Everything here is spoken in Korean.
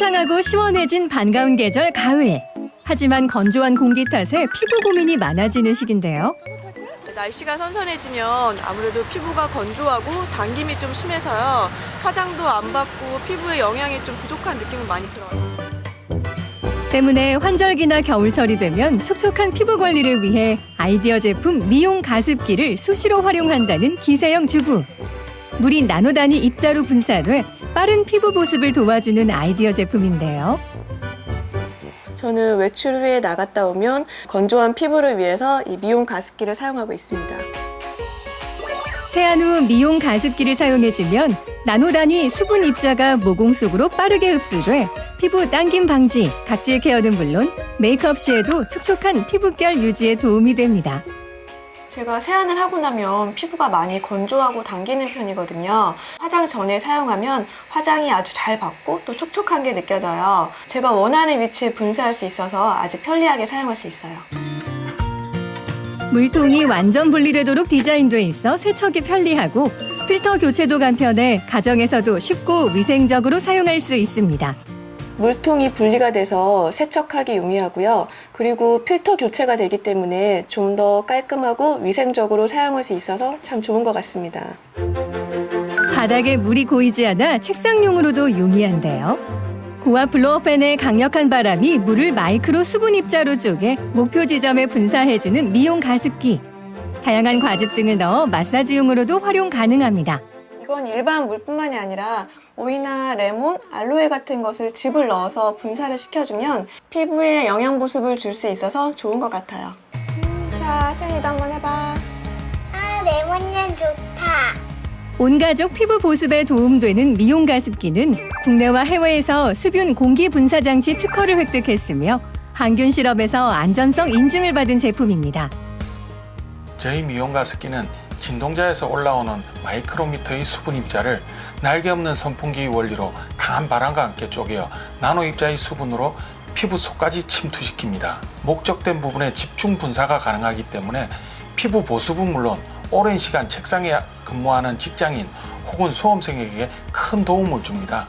화창하고 시원해진 반가운 계절 가을. 하지만 건조한 공기 탓에 피부 고민이 많아지는 시기인데요. 날씨가 선선해지면 아무래도 피부가 건조하고 당김이 좀 심해서요. 화장도 안 받고 피부에 영양이 좀 부족한 느낌이 많이 들어요. 때문에 환절기나 겨울철이 되면 촉촉한 피부 관리를 위해 아이디어 제품 미용 가습기를 수시로 활용한다는 기세영 주부. 물이 나노 단위 입자로 분사돼 빠른 피부 보습을 도와주는 아이디어 제품인데요. 저는 외출 후에 나갔다 오면 건조한 피부를 위해서 이 미용 가습기를 사용하고 있습니다. 세안 후 미용 가습기를 사용해주면 나노 단위 수분 입자가 모공 속으로 빠르게 흡수돼 피부 당김 방지, 각질 케어는 물론 메이크업 시에도 촉촉한 피부결 유지에 도움이 됩니다. 제가 세안을 하고 나면 피부가 많이 건조하고 당기는 편이거든요. 화장 전에 사용하면 화장이 아주 잘 받고 또 촉촉한 게 느껴져요. 제가 원하는 위치에 분사할 수 있어서 아주 편리하게 사용할 수 있어요. 물통이 완전 분리되도록 디자인돼 있어 세척이 편리하고 필터 교체도 간편해 가정에서도 쉽고 위생적으로 사용할 수 있습니다. 물통이 분리가 돼서 세척하기 용이하고요. 그리고 필터 교체가 되기 때문에 좀 더 깔끔하고 위생적으로 사용할 수 있어서 참 좋은 것 같습니다. 바닥에 물이 고이지 않아 책상용으로도 용이한데요. 고압 블로어팬의 강력한 바람이 물을 마이크로 수분 입자로 쪼개 목표 지점에 분사해주는 미용 가습기. 다양한 과즙 등을 넣어 마사지용으로도 활용 가능합니다. 이건 일반 물뿐만이 아니라 오이나 레몬, 알로에 같은 것을 즙을 넣어서 분사를 시켜주면 피부에 영양 보습을 줄 수 있어서 좋은 것 같아요. 자, 짱이도 한번 해봐. 아, 레몬향 좋다. 온 가족 피부 보습에 도움되는 미용 가습기는 국내와 해외에서 습윤 공기 분사 장치 특허를 획득했으며 항균 실험에서 안전성 인증을 받은 제품입니다. 저희 미용 가습기는 진동자에서 올라오는 마이크로미터의 수분 입자를 날개 없는 선풍기 원리로 강한 바람과 함께 쪼개어 나노 입자의 수분으로 피부 속까지 침투시킵니다. 목적된 부분에 집중 분사가 가능하기 때문에 피부 보습은 물론 오랜 시간 책상에 근무하는 직장인 혹은 수험생에게 큰 도움을 줍니다.